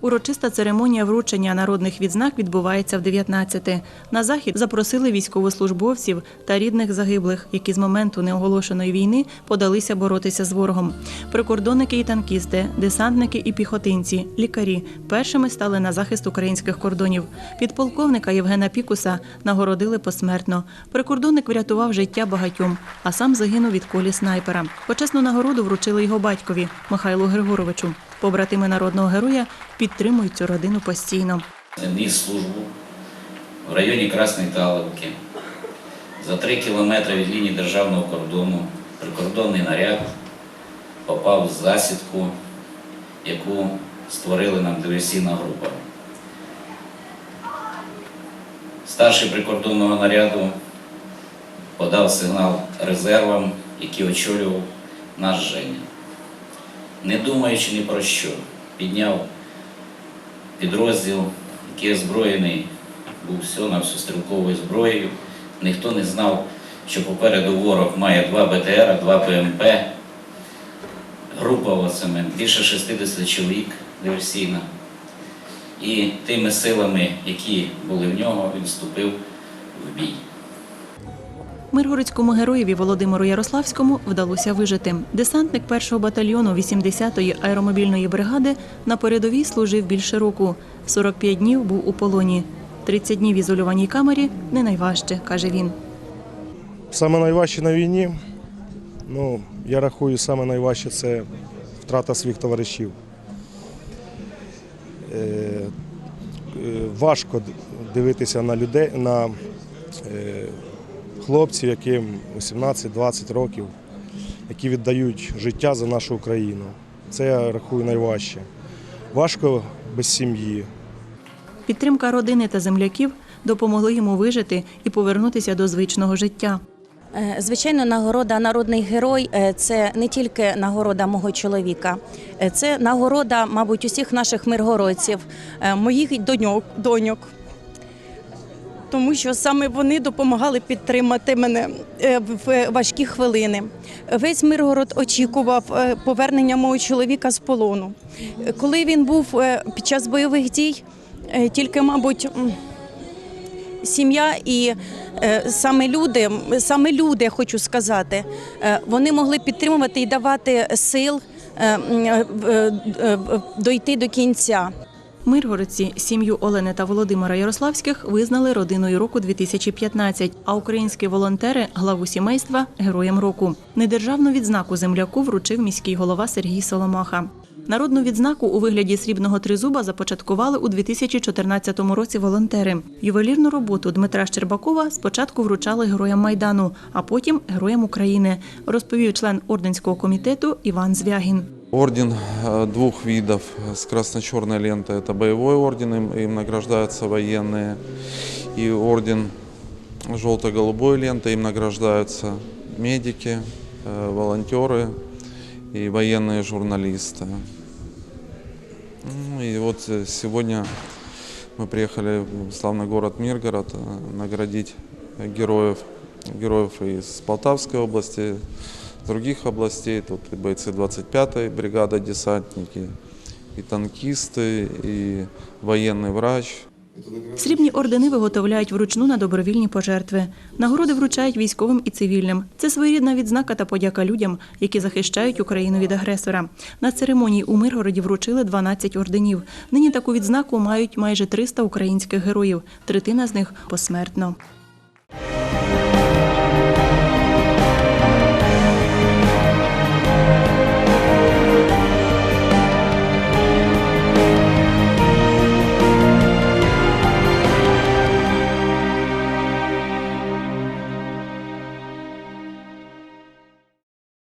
Урочиста церемонія вручення народних відзнак відбувається в 19. На захід запросили військовослужбовців та рідних загиблих, які з моменту неоголошеної війни подалися боротися з ворогом. Прикордонники і танкісти, десантники і піхотинці, лікарі першими стали на захист українських кордонів. Підполковника Євгена Пікуса нагородили посмертно. Прикордонник врятував життя багатьом, а сам загинув від кулі снайпера. Почесну нагороду вручили його батькові Михайлу Григоровичу. Побратими народного героя підтримують цю родину постійно. ніс службу в районі Красної Таловки. За три кілометри від лінії державного кордону прикордонний наряд попав в засідку, яку створили нам диверсійна група. Старший прикордонного наряду подав сигнал резервам, які очолював наш Женя. Не думаючи ні про що, підняв підрозділ, який озброєний був всього на всю стрілковою зброєю. Ніхто не знав, що попереду ворог має два БТР, два ПМП. Група оцими, більше 60 чоловік диверсійна. І тими силами, які були в нього, він вступив в бій. Миргородському героєві Володимиру Ярославському вдалося вижити. Десантник першого батальйону 80-ї аеромобільної бригади на передовій служив більше року. 45 днів був у полоні. 30 днів в ізольованій камері не найважче, каже він. Саме найважче на війні, ну, я рахую, саме найважче це втрата своїх товаришів. Е, е, важко дивитися на людей, на е, хлопців, яким 18-20 років, які віддають життя за нашу Україну. Це я рахую найважче. Важко без сім'ї, Підтримка родини та земляків допомогли йому вижити і повернутися до звичного життя. Е, Звичайно, нагорода Народний герой е, це не тільки нагорода мого чоловіка, е, це нагорода, мабуть, усіх наших миргородців, моїх доньок, доньок. Тому що саме вони допомагали підтримати мене е, в важкі хвилини. Весь Миргород очікував е, повернення мого чоловіка з полону. Е, Коли він був під час бойових дій, тільки, мабуть, сім'я і саме люди, саме люди, хочу сказати, вони могли підтримувати і давати сил дойти до кінця. Миргородці сім'ю Олени та Володимира Ярославських визнали родиною року 2015, а українські волонтери главу сімейства героєм року. Недержавну відзнаку земляку вручив міський голова Сергій Соломаха. Народну відзнаку у вигляді срібного тризуба започаткували у 2014 році волонтери. Ювелірну роботу Дмитра Щербакова спочатку вручали героям Майдану, а потім героям України, розповів член орденського комітету Іван Звягін. Орден э, двух видов с красно-черной лентой. Это боевой орден, им, награждаются военные. И орден желто-голубой лентой, им награждаются медики, э, волонтеры и военные журналисты. Ну И вот э, сегодня мы приехали в славный город Миргород наградить героев, героев из Полтавской области, других областей. Тут и бойцы 25-й бригады десантники, и танкисты, и военный врач. Срібні ордени виготовляють вручну на добровільні пожертви. Нагороди вручають військовим і цивільним. Це своєрідна відзнака та подяка людям, які захищають Україну від агресора. На церемонії у Миргороді вручили 12 орденів. Нині таку відзнаку мають майже 300 українських героїв. Третина з них посмертно.